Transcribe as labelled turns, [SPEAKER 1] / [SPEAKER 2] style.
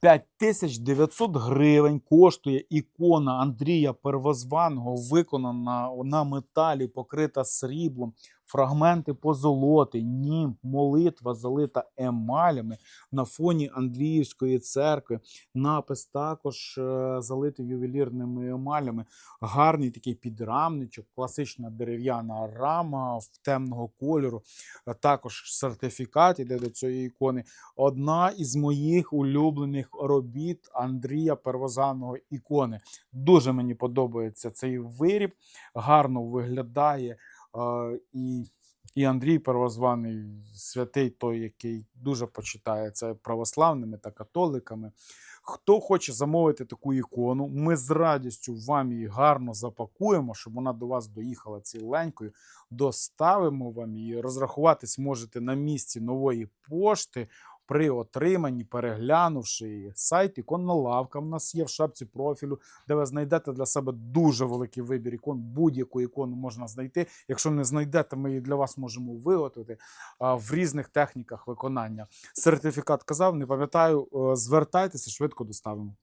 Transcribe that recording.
[SPEAKER 1] 5900 гривень коштує ікона Андрія Первозваного, виконана на металі, покрита сріблом, фрагменти позолоти, нім, молитва залита емалями на фоні Андріївської церкви. Напис також е, залитий ювелірними емалями. Гарний такий підрамничок, класична дерев'яна рама в темного кольору. Е, Також сертифікат іде до цієї ікони. Одна із моїх улюблених робіт Андрія Первозанного ікони. Дуже мені подобається цей виріб, гарно виглядає. І, і Андрій Первозваний, святий, той, який дуже почитається православними та католиками. Хто хоче замовити таку ікону, ми з радістю вам її гарно запакуємо, щоб вона до вас доїхала ціленькою. Доставимо вам її. Розрахуватись можете на місці нової пошти при отриманні, переглянувши. Сайт іконна лавка. в нас є в шапці профілю, де ви знайдете для себе дуже великий вибір ікон. Будь-яку ікону можна знайти. Якщо не знайдете, ми її для вас можемо виготовити в різних техніках виконання. Сертифікат казав, не пам'ятаю. е, Звертайтеся, швидко доставимо.